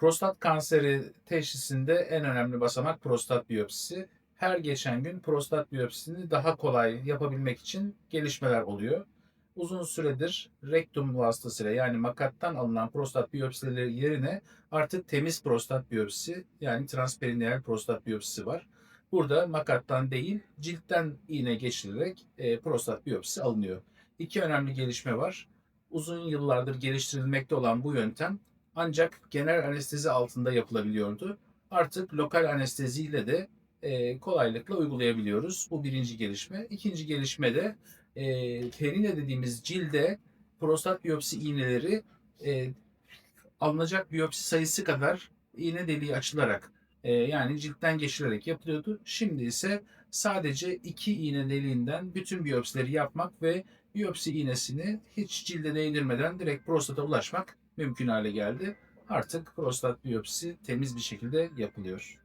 Prostat kanseri teşhisinde en önemli basamak prostat biyopsisi. Her geçen gün prostat biyopsisini daha kolay yapabilmek için gelişmeler oluyor. Uzun süredir rektum vasıtasıyla yani makattan alınan prostat biyopsileri yerine artık temiz prostat biyopsisi yani transperineal prostat biyopsisi var. Burada makattan değil ciltten iğne geçirilerek e, prostat biyopsisi alınıyor. İki önemli gelişme var. Uzun yıllardır geliştirilmekte olan bu yöntem ancak genel anestezi altında yapılabiliyordu. Artık lokal anesteziyle de e, kolaylıkla uygulayabiliyoruz. Bu birinci gelişme. İkinci gelişme de e, perine dediğimiz cilde prostat biyopsi iğneleri e, alınacak biyopsi sayısı kadar iğne deliği açılarak e, yani ciltten geçirilerek yapılıyordu. Şimdi ise sadece iki iğne deliğinden bütün biyopsileri yapmak ve biyopsi iğnesini hiç cilde değdirmeden direkt prostata ulaşmak mümkün hale geldi. Artık prostat biyopsisi temiz bir şekilde yapılıyor.